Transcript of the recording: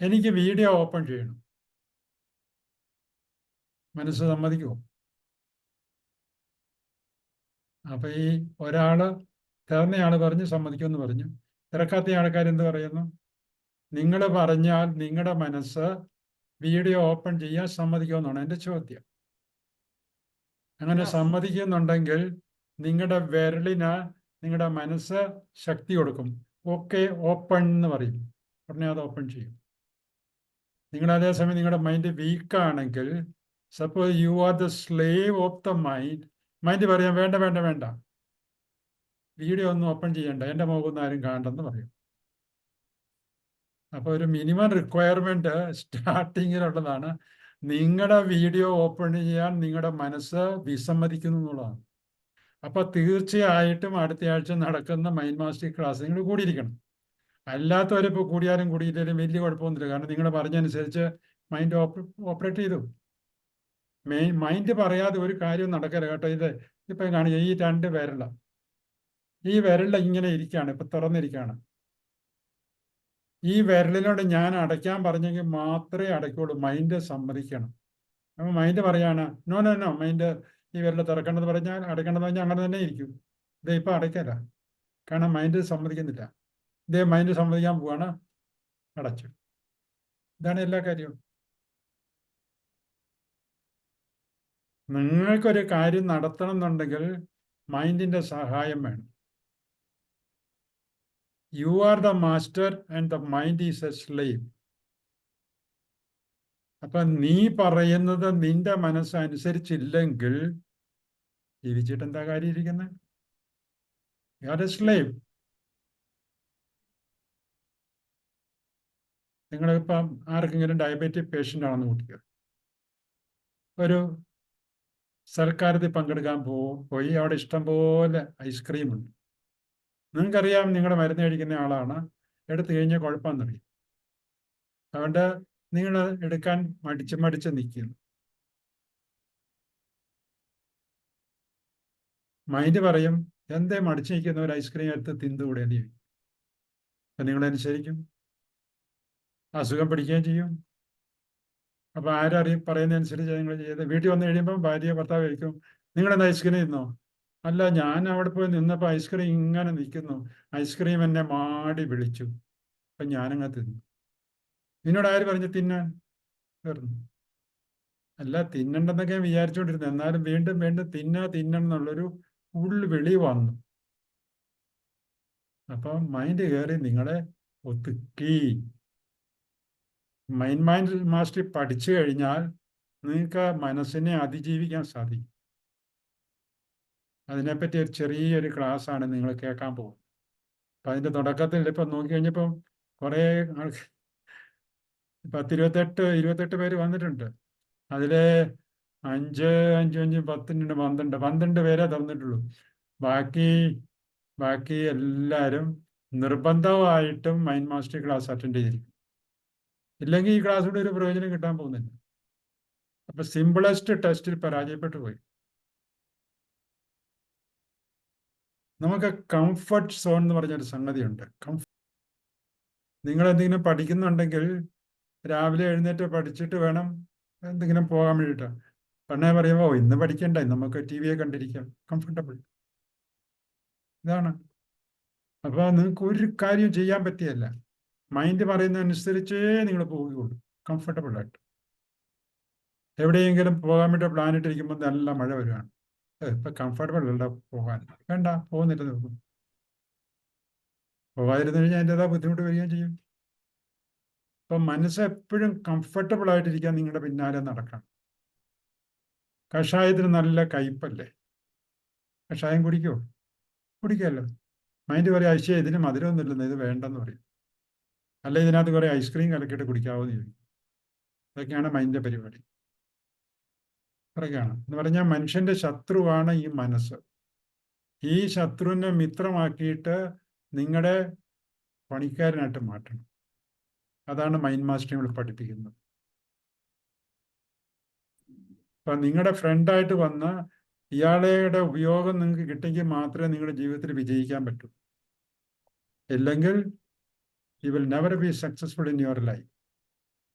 എനിക്ക് video open ചെയ്യണം. മനസ്സ് സമ്മതിക്കുമോ അപ്പൊ ഈ ഒരാൾ തിറന്നയാൾ പറഞ്ഞ് സമ്മതിക്കുമെന്ന് പറഞ്ഞു. തിരക്കാത്ത ആൾക്കാർ എന്ത് പറയുന്നു? നിങ്ങൾ പറഞ്ഞാൽ നിങ്ങളുടെ മനസ്സ് വീഡിയോ ഓപ്പൺ ചെയ്യാൻ സമ്മതിക്കുമെന്നാണ് എന്റെ ചോദ്യം. അങ്ങനെ. സമ്മതിക്കുന്നുണ്ടെങ്കിൽ നിങ്ങളുടെ വിരലിന് നിങ്ങളുടെ മനസ്സ് ശക്തി കൊടുക്കും. ഓക്കെ ഓപ്പൺ എന്ന് പറയും. ഉടനെ അത് ഓപ്പൺ ചെയ്യും. നിങ്ങൾ അതേസമയം നിങ്ങളുടെ mind വീക്കാണെങ്കിൽ suppose you are the slave of the mind mind പറയാം വേണ്ട വേണ്ട വേണ്ട. വീഡിയോ ഒന്നും ഓപ്പൺ ചെയ്യണ്ട. എന്റെ മുഖമൊന്നും ആരും കാണണ്ടെന്ന് പറയും. അപ്പോൾ ഒരു മിനിമം റിക്വയർമെന്റ് സ്റ്റാർട്ടിങ്ങിലുള്ളതാണ് നിങ്ങളുടെ വീഡിയോ ഓപ്പൺ ചെയ്യാൻ നിങ്ങളുടെ മനസ്സ് വിസമ്മതിക്കുന്നു എന്നുള്ളതാണ്. അപ്പൊ തീർച്ചയായിട്ടും അടുത്ത ആഴ്ച നടക്കുന്ന മൈൻഡ് മാസ്റ്റിക് ക്ലാസ് നിങ്ങൾ കൂടിയിരിക്കണം. അല്ലാത്തവരിപ്പോൾ കൂടിയാലും കൂടിയില്ലെങ്കിലും വലിയ കുഴപ്പമൊന്നുമില്ല. കാരണം നിങ്ങൾ പറഞ്ഞനുസരിച്ച് മൈൻഡ് ഓപ്പറേറ്റ് ചെയ്തു. മെയിൻ മൈൻഡ് പറയാതെ ഒരു കാര്യവും നടക്കരുത് കേട്ടോ. ഇത് ഇപ്പം കാണുക ഈ രണ്ട് വിരല. ഈ വിരല ഇങ്ങനെ ഇരിക്കുകയാണ്. ഇപ്പൊ തുറന്നിരിക്കുകയാണ്. ഈ വിരലിനോട് ഞാൻ അടയ്ക്കാൻ പറഞ്ഞെങ്കിൽ മാത്രമേ അടയ്ക്കുള്ളൂ. മൈൻഡ് സമ്മതിക്കണം. അപ്പൊ മൈൻഡ് പറയാണ് നോ നോ നോ മൈൻഡ് ഈ വിരൽ തുറക്കേണ്ടത് പറഞ്ഞാൽ അടയ്ക്കേണ്ടത് പറഞ്ഞാൽ അങ്ങനെ തന്നെ ഇരിക്കും. ഇത് ഇപ്പൊ അടയ്ക്കല കാരണം മൈൻഡ് സമ്മതിക്കുന്നില്ല. ഇതേ മൈൻഡ് സമ്മതിക്കാൻ പോവാണ്. അടച്ചു. ഇതാണ് എല്ലാ കാര്യവും. നിങ്ങൾക്കൊരു കാര്യം നടത്തണം എന്നുണ്ടെങ്കിൽ മൈൻഡിന്റെ സഹായം വേണം. You are the master and the mind is a slave അപ്പൊ നീ പറയുന്നത് നിന്റെ മനസ്സനുസരിച്ചില്ലെങ്കിൽ ജീവിച്ചിട്ട് എന്താ കാര്യം ഇരിക്കുന്നത് യു ആർ എ സ്ലേവ് നിങ്ങളിപ്പം ആർക്കെങ്കിലും ഡയബറ്റിക് പേഷ്യന്റ് ആണെന്ന് കൂട്ടിക്കുക ഒരു സൽക്കാരത്തിൽ പങ്കെടുക്കാൻ പോ പോയി അവിടെ ഇഷ്ടംപോലെ ഐസ്ക്രീം ഉണ്ട്. നിങ്ങൾക്കറിയാം നിങ്ങളുടെ മരുന്ന് കഴിക്കുന്ന ആളാണ് എടുത്തു കഴിഞ്ഞാൽ കുഴപ്പമെന്നറിയും അതുകൊണ്ട് നിങ്ങൾ എടുക്കാൻ മടിച്ച് മടിച്ച് നിൽക്കുന്നു മൈൻഡ് പറയും എന്തേ മടിച്ച് നിൽക്കുന്ന ഒരു ഐസ്ക്രീം എടുത്ത് തിന്തുകൂടെ എന്ന് അപ്പം നിങ്ങളനുസരിക്കും അസുഖം പിടിക്കുകയും ചെയ്യും. അപ്പൊ ആരറിയും പറയുന്നതനുസരിച്ച് നിങ്ങൾ ചെയ്ത്. വീട്ടിൽ വന്നു കഴിയുമ്പോൾ ഭാര്യ ഭർത്താവ് കഴിക്കും നിങ്ങളെന്താ ഐസ്ക്രീം ഇന്നോ അല്ല ഞാൻ അവിടെ പോയി നിന്നപ്പോൾ ഐസ്ക്രീം ഇങ്ങനെ നിൽക്കുന്നു. ഐസ്ക്രീം എന്നെ മാടി വിളിച്ചു. അപ്പൊ ഞാനങ്ങ് തിന്നു. നിന്നോട് ആര് പറഞ്ഞു തിന്നാൻ തീർന്നു അല്ല തിന്നണ്ടെന്നൊക്കെ ഞാൻ വിചാരിച്ചുകൊണ്ടിരുന്നു എന്നാലും വീണ്ടും വീണ്ടും തിന്നാ തിന്നണം എന്നുള്ളൊരു ഉള്ളു വിളി വന്നു. അപ്പൊ മൈൻഡ് കയറി നിങ്ങളെ ഒതുക്കി. മൈൻഡ് മൈൻഡ് മാസ്റ്ററി പഠിച്ചു കഴിഞ്ഞാൽ നിങ്ങൾക്ക് മനസ്സിനെ അതിജീവിക്കാൻ സാധിക്കും. അതിനെപ്പറ്റി ഒരു ചെറിയൊരു ക്ലാസ് ആണ് നിങ്ങൾ കേൾക്കാൻ പോകുന്നത്. അപ്പം അതിന്റെ തുടക്കത്തിൽ ഇപ്പം നോക്കിക്കഴിഞ്ഞപ്പം കുറേ ആൾക്ക് പത്തിരുപത്തെട്ട് ഇരുപത്തെട്ട് പേര് വന്നിട്ടുണ്ട്. അതിൽ അഞ്ച് അഞ്ച് അഞ്ച് പത്തിനുണ്ട് പന്ത്രണ്ട് പന്ത്രണ്ട് പേരെ തന്നിട്ടുള്ളൂ. ബാക്കി ബാക്കി എല്ലാവരും നിർബന്ധമായിട്ടും മൈൻഡ് മാസ്റ്റർ ക്ലാസ് അറ്റൻഡ് ചെയ്തിരിക്കും. ഇല്ലെങ്കിൽ ഈ ക്ലാസ്സിലൂടെ ഒരു പ്രയോജനം കിട്ടാൻ പോകുന്നില്ല. അപ്പൊ സിമ്പിളസ്റ്റ് ടെസ്റ്റിൽ പരാജയപ്പെട്ടു പോയി നമുക്ക് കംഫർട്ട് സോൺ എന്ന് പറഞ്ഞൊരു സംഗതിയുണ്ട്. കംഫ നിങ്ങൾ എന്തെങ്കിലും പഠിക്കുന്നുണ്ടെങ്കിൽ രാവിലെ എഴുന്നേറ്റ് പഠിച്ചിട്ട് വേണം എന്തെങ്കിലും പോകാൻ വേണ്ടിയിട്ട്. പെണ്ണെ പറയുമ്പോൾ ഇന്ന് പഠിക്കണ്ട? നമുക്ക് ടി വിയെ കണ്ടിരിക്കാം. കംഫർട്ടബിൾ ഇതാണ്. അപ്പൊ നിങ്ങൾക്ക് ഒരു കാര്യം ചെയ്യാൻ പറ്റിയല്ല. മൈൻഡ് പറയുന്നതനുസരിച്ചേ നിങ്ങൾ പോവുകയുള്ളൂ കംഫർട്ടബിൾ ആയിട്ട്. എവിടെയെങ്കിലും പോകാൻ വേണ്ടി പ്ലാൻ ഇട്ടിരിക്കുമ്പോൾ നല്ല മഴ വരുവാണ്. ഇപ്പൊ കംഫർട്ടബിൾ അല്ല പോകാൻ. വേണ്ട പോകുന്നില്ല നോക്കും പോകാതിരുന്നു കഴിഞ്ഞാൽ അതിന്റെതാ ബുദ്ധിമുട്ട് വരികയും ചെയ്യും. അപ്പൊ മനസ്സ് എപ്പോഴും കംഫർട്ടബിൾ ആയിട്ടിരിക്കാൻ നിങ്ങളുടെ പിന്നാലെ നടക്കണം. കഷായത്തിന് നല്ല കയ്പല്ലേ? കഷായം കുടിക്കോ കുടിക്കല്ലോ മൈൻഡ് പറയും ഐശ്വര്യ ഇതിന് മധുരമൊന്നുമില്ലെന്ന് ഇത് വേണ്ടെന്ന് പറയും. അല്ല ഇതിനകത്ത് കുറെ ഐസ്ക്രീം കലക്കിയിട്ട് കുടിക്കാവുന്ന ചോദിക്കും ഇതൊക്കെയാണ് മൈൻഡിന്റെ പരിപാടി. പറയുകയാണ് എന്ന് പറഞ്ഞാൽ മനുഷ്യന്റെ ശത്രുവാണ് ഈ മനസ്സ്. ഈ ശത്രുവിനെ മിത്രമാക്കിയിട്ട് നിങ്ങളുടെ പണിക്കാരനായിട്ട് മാറ്റണം. അതാണ് മൈൻഡ് മാസ്റ്ററിങ്ങൾ പഠിപ്പിക്കുന്നത്. അപ്പൊ നിങ്ങളുടെ ഫ്രണ്ടായിട്ട് വന്ന ഇയാളുടെ ഉപയോഗം നിങ്ങൾക്ക് കിട്ടിയെങ്കിൽ മാത്രമേ നിങ്ങളുടെ ജീവിതത്തിൽ വിജയിക്കാൻ പറ്റൂ. ഇല്ലെങ്കിൽ you will never be successful in your life.